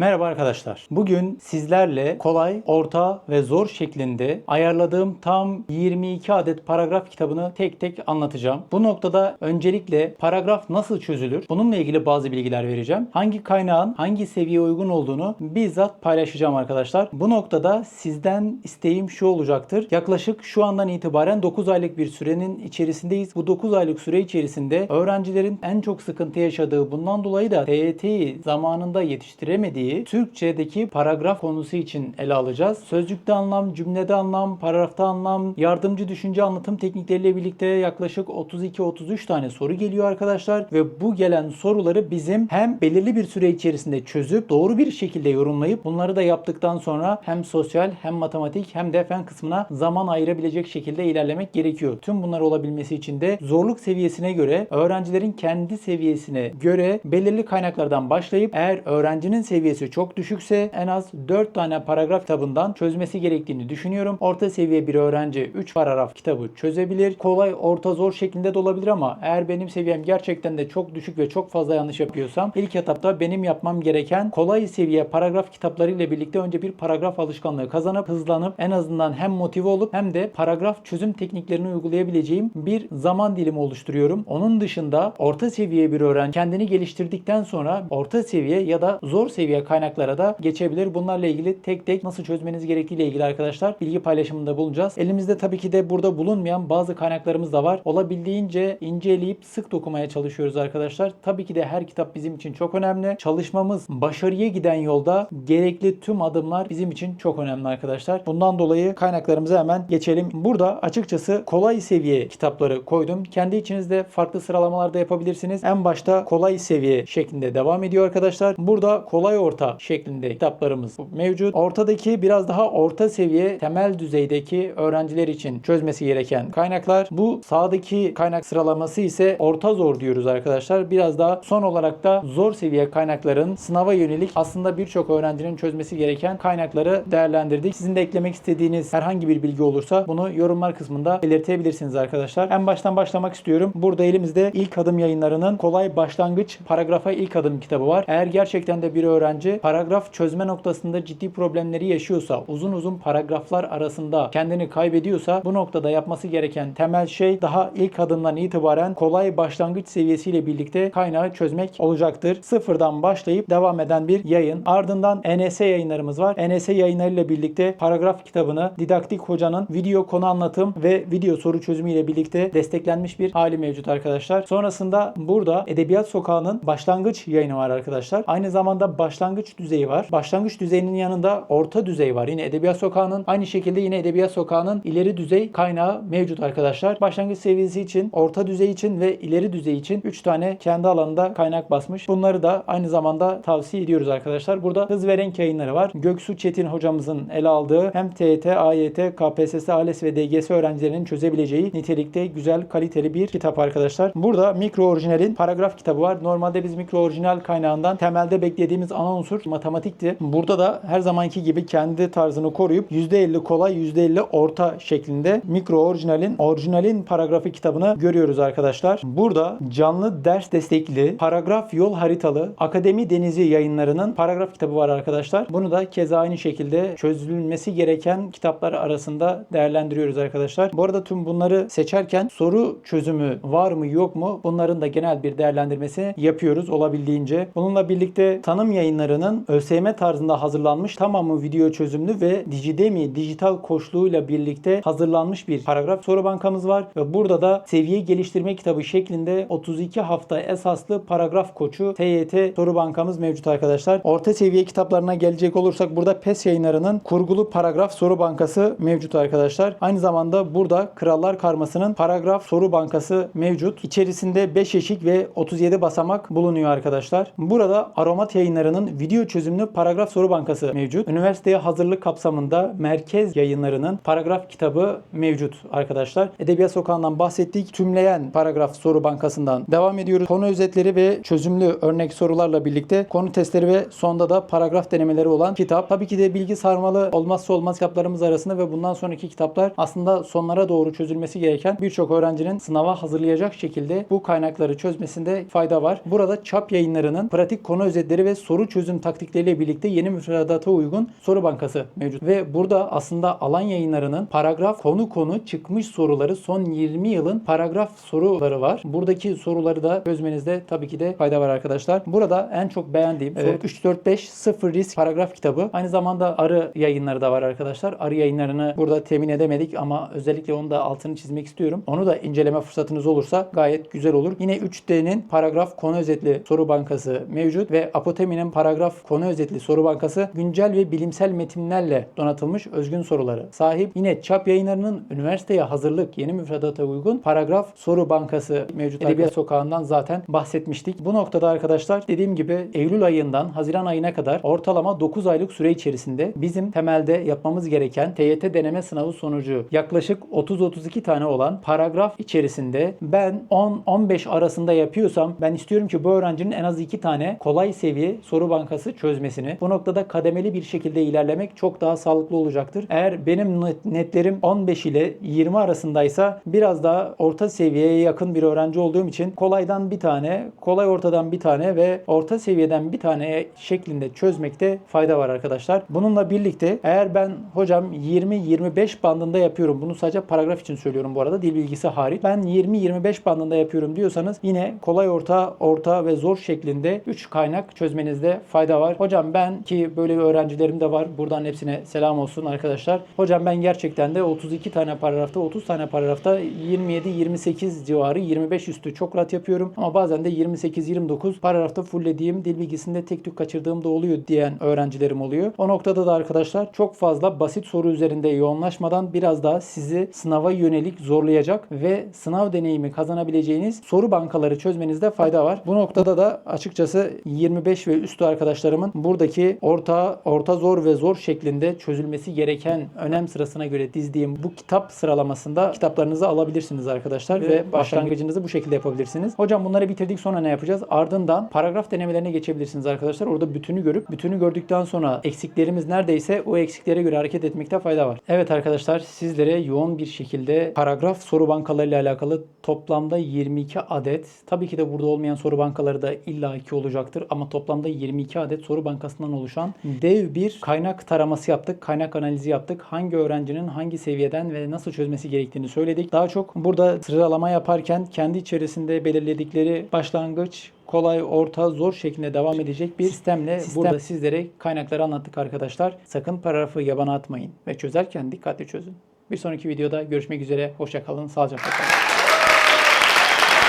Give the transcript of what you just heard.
Merhaba arkadaşlar. Bugün sizlerle kolay, orta ve zor şeklinde ayarladığım tam 22 adet paragraf kitabını tek tek anlatacağım. Bu noktada öncelikle paragraf nasıl çözülür? Bununla ilgili bazı bilgiler vereceğim. Hangi kaynağın hangi seviyeye uygun olduğunu bizzat paylaşacağım arkadaşlar. Bu noktada sizden isteğim şu olacaktır. Yaklaşık şu andan itibaren 9 aylık bir sürenin içerisindeyiz. Bu 9 aylık süre içerisinde öğrencilerin en çok sıkıntı yaşadığı bundan dolayı da TYT'yi zamanında yetiştiremediği Türkçedeki paragraf konusu için ele alacağız. Sözcükte anlam, cümlede anlam, paragrafta anlam, yardımcı düşünce anlatım teknikleriyle birlikte yaklaşık 32-33 tane soru geliyor arkadaşlar ve bu gelen soruları bizim hem belirli bir süre içerisinde çözüp doğru bir şekilde yorumlayıp bunları da yaptıktan sonra hem sosyal hem matematik hem de fen kısmına zaman ayırabilecek şekilde ilerlemek gerekiyor. Tüm bunlar olabilmesi için de zorluk seviyesine göre öğrencilerin kendi seviyesine göre belirli kaynaklardan başlayıp eğer öğrencinin seviyesi çok düşükse en az 4 tane paragraf kitabından çözmesi gerektiğini düşünüyorum. Orta seviye bir öğrenci 3 paragraf kitabı çözebilir. Kolay, orta, zor şeklinde de olabilir ama eğer benim seviyem gerçekten de çok düşük ve çok fazla yanlış yapıyorsam ilk etapta benim yapmam gereken kolay seviye paragraf kitapları ile birlikte önce bir paragraf alışkanlığı kazanıp hızlanıp en azından hem motive olup hem de paragraf çözüm tekniklerini uygulayabileceğim bir zaman dilimi oluşturuyorum. Onun dışında orta seviye bir öğrenci kendini geliştirdikten sonra orta seviye ya da zor seviye kaynaklara da geçebilir. Bunlarla ilgili tek tek nasıl çözmeniz gerektiği ile ilgili arkadaşlar bilgi paylaşımında bulunacağız. Elimizde tabii ki de burada bulunmayan bazı kaynaklarımız da var. Olabildiğince inceleyip sık dokumaya çalışıyoruz arkadaşlar. Tabii ki de her kitap bizim için çok önemli. Çalışmamız başarıya giden yolda gerekli tüm adımlar bizim için çok önemli arkadaşlar. Bundan dolayı kaynaklarımıza hemen geçelim. Burada açıkçası kolay seviye kitapları koydum. Kendi içinizde farklı sıralamalarda yapabilirsiniz. En başta kolay seviye şeklinde devam ediyor arkadaşlar. Burada kolay orta şeklinde kitaplarımız mevcut. Ortadaki biraz daha orta seviye temel düzeydeki öğrenciler için çözmesi gereken kaynaklar. Bu sağdaki kaynak sıralaması ise orta zor diyoruz arkadaşlar. Biraz daha son olarak da zor seviye kaynakların sınava yönelik aslında birçok öğrencinin çözmesi gereken kaynakları değerlendirdik. Sizin de eklemek istediğiniz herhangi bir bilgi olursa bunu yorumlar kısmında belirtebilirsiniz arkadaşlar. En baştan başlamak istiyorum. Burada elimizde ilk adım yayınlarının kolay başlangıç paragrafa ilk adım kitabı var. Eğer gerçekten de bir öğrenci paragraf çözme noktasında ciddi problemleri yaşıyorsa, uzun uzun paragraflar arasında kendini kaybediyorsa bu noktada yapması gereken temel şey daha ilk adımdan itibaren kolay başlangıç seviyesiyle birlikte kaynağı çözmek olacaktır. Sıfırdan başlayıp devam eden bir yayın. Ardından NS yayınlarımız var. NS yayınlarıyla birlikte paragraf kitabını didaktik hocanın video konu anlatım ve video soru çözümü ile birlikte desteklenmiş bir hali mevcut arkadaşlar. Sonrasında burada Edebiyat Sokağı'nın başlangıç yayını var arkadaşlar. Aynı zamanda başlangıç düzeyi var. Başlangıç düzeyinin yanında orta düzey var. Yine Edebiyat Sokağı'nın aynı şekilde yine Edebiyat Sokağı'nın ileri düzey kaynağı mevcut arkadaşlar. Başlangıç seviyesi için, orta düzey için ve ileri düzey için 3 tane kendi alanında kaynak basmış. Bunları da aynı zamanda tavsiye ediyoruz arkadaşlar. Burada hız ve renk yayınları var. Göksu Çetin hocamızın ele aldığı hem TYT, AYT, KPSS, ALES ve DGS öğrencilerinin çözebileceği nitelikte güzel, kaliteli bir kitap arkadaşlar. Burada mikro orijinalin paragraf kitabı var. Normalde biz mikro orijinal kaynağından temelde beklediğimiz ana unsur matematikti. Burada da her zamanki gibi kendi tarzını koruyup %50 kolay, %50 orta şeklinde mikro orijinalin orijinalin paragrafı kitabını görüyoruz arkadaşlar. Burada canlı ders destekli paragraf yol haritalı Akademi Denizi yayınlarının paragraf kitabı var arkadaşlar. Bunu da keza aynı şekilde çözülmesi gereken kitaplar arasında değerlendiriyoruz arkadaşlar. Bu arada tüm bunları seçerken soru çözümü var mı yok mu bunların da genel bir değerlendirmesini yapıyoruz olabildiğince. Bununla birlikte tanım yayınlarının ÖSYM tarzında hazırlanmış tamamı video çözümlü ve Digidemi dijital koşluğuyla birlikte hazırlanmış bir paragraf soru bankamız var ve burada da seviye geliştirme kitabı şeklinde 32 hafta esaslı paragraf koçu TYT soru bankamız mevcut arkadaşlar. Orta seviye kitaplarına gelecek olursak burada PES yayınlarının kurgulu paragraf soru bankası mevcut arkadaşlar. Aynı zamanda burada Krallar Karması'nın paragraf soru bankası mevcut. İçerisinde 5 eşik ve 37 basamak bulunuyor arkadaşlar. Burada Aromat yayınlarının video çözümlü paragraf soru bankası mevcut. Üniversiteye hazırlık kapsamında merkez yayınlarının paragraf kitabı mevcut arkadaşlar. Edebiyat Sokağı'ndan bahsettik. Tümleyen paragraf soru bankasından devam ediyoruz. Konu özetleri ve çözümlü örnek sorularla birlikte konu testleri ve sonda da paragraf denemeleri olan kitap. Tabii ki de bilgi sarmalı olmazsa olmaz kitaplarımız arasında ve bundan sonraki kitaplar aslında sonlara doğru çözülmesi gereken birçok öğrencinin sınava hazırlayacak şekilde bu kaynakları çözmesinde fayda var. Burada çap yayınlarının pratik konu özetleri ve soru çözüm çözüm taktikleriyle birlikte yeni müfredata uygun soru bankası mevcut. Ve burada aslında alan yayınlarının paragraf konu konu çıkmış soruları son 20 yılın paragraf soruları var. Buradaki soruları da çözmenizde tabii ki de fayda var arkadaşlar. Burada en çok beğendiğim soru 345 0 risk paragraf kitabı. Aynı zamanda arı yayınları da var arkadaşlar. Arı yayınlarını burada temin edemedik ama özellikle onu da altını çizmek istiyorum. Onu da inceleme fırsatınız olursa gayet güzel olur. Yine 3D'nin paragraf konu özetli soru bankası mevcut ve Apotemi'nin paragraf konu özetli soru bankası güncel ve bilimsel metinlerle donatılmış özgün soruları sahip. Yine Çap yayınlarının üniversiteye hazırlık yeni müfredata uygun paragraf soru bankası mevcut. Edebiyat Sokağı'ndan zaten bahsetmiştik. Bu noktada arkadaşlar dediğim gibi Eylül ayından Haziran ayına kadar ortalama 9 aylık süre içerisinde bizim temelde yapmamız gereken TYT deneme sınavı sonucu yaklaşık 30-32 tane olan paragraf içerisinde ben 10-15 arasında yapıyorsam ben istiyorum ki bu öğrencinin en az 2 tane kolay seviye soru bankası çözmesini. Bu noktada kademeli bir şekilde ilerlemek çok daha sağlıklı olacaktır. Eğer benim net- netlerim 15 ile 20 arasındaysa biraz daha orta seviyeye yakın bir öğrenci olduğum için kolaydan bir tane, kolay ortadan bir tane ve orta seviyeden bir tane şeklinde çözmekte fayda var arkadaşlar. Bununla birlikte eğer ben hocam 20-25 bandında yapıyorum. Bunu sadece paragraf için söylüyorum bu arada. Dil bilgisi hariç. Ben 20-25 bandında yapıyorum diyorsanız yine kolay orta, orta ve zor şeklinde 3 kaynak çözmenizde fayda var. Hocam ben ki böyle bir öğrencilerim de var. Buradan hepsine selam olsun arkadaşlar. Hocam ben gerçekten de 32 tane paragrafta, 30 tane paragrafta 27-28 civarı 25 üstü çok rahat yapıyorum. Ama bazen de 28-29 paragrafta fulllediğim dil bilgisinde tek tük kaçırdığım da oluyor diyen öğrencilerim oluyor. O noktada da arkadaşlar çok fazla basit soru üzerinde yoğunlaşmadan biraz daha sizi sınava yönelik zorlayacak ve sınav deneyimi kazanabileceğiniz soru bankaları çözmenizde fayda var. Bu noktada da açıkçası 25 ve üstü arkadaşlarımın buradaki orta, orta zor ve zor şeklinde çözülmesi gereken önem sırasına göre dizdiğim bu kitap sıralamasında kitaplarınızı alabilirsiniz arkadaşlar ve başlangıcınızı bu şekilde yapabilirsiniz. Hocam bunları bitirdik sonra ne yapacağız? Ardından paragraf denemelerine geçebilirsiniz arkadaşlar. Orada bütünü görüp bütünü gördükten sonra eksiklerimiz neredeyse o eksiklere göre hareket etmekte fayda var. Evet arkadaşlar sizlere yoğun bir şekilde paragraf soru bankalarıyla alakalı toplamda 22 adet tabii ki de burada olmayan soru bankaları da illaki olacaktır ama toplamda 22 adet soru bankasından oluşan dev bir kaynak taraması yaptık. Kaynak analizi yaptık. Hangi öğrencinin hangi seviyeden ve nasıl çözmesi gerektiğini söyledik. Daha çok burada sıralama yaparken kendi içerisinde belirledikleri başlangıç, kolay, orta, zor şeklinde devam edecek bir sistemle burada sizlere kaynakları anlattık arkadaşlar. Sakın paragrafı yabana atmayın ve çözerken dikkatli çözün. Bir sonraki videoda görüşmek üzere. Hoşça kalın, sağlıcakla kalın.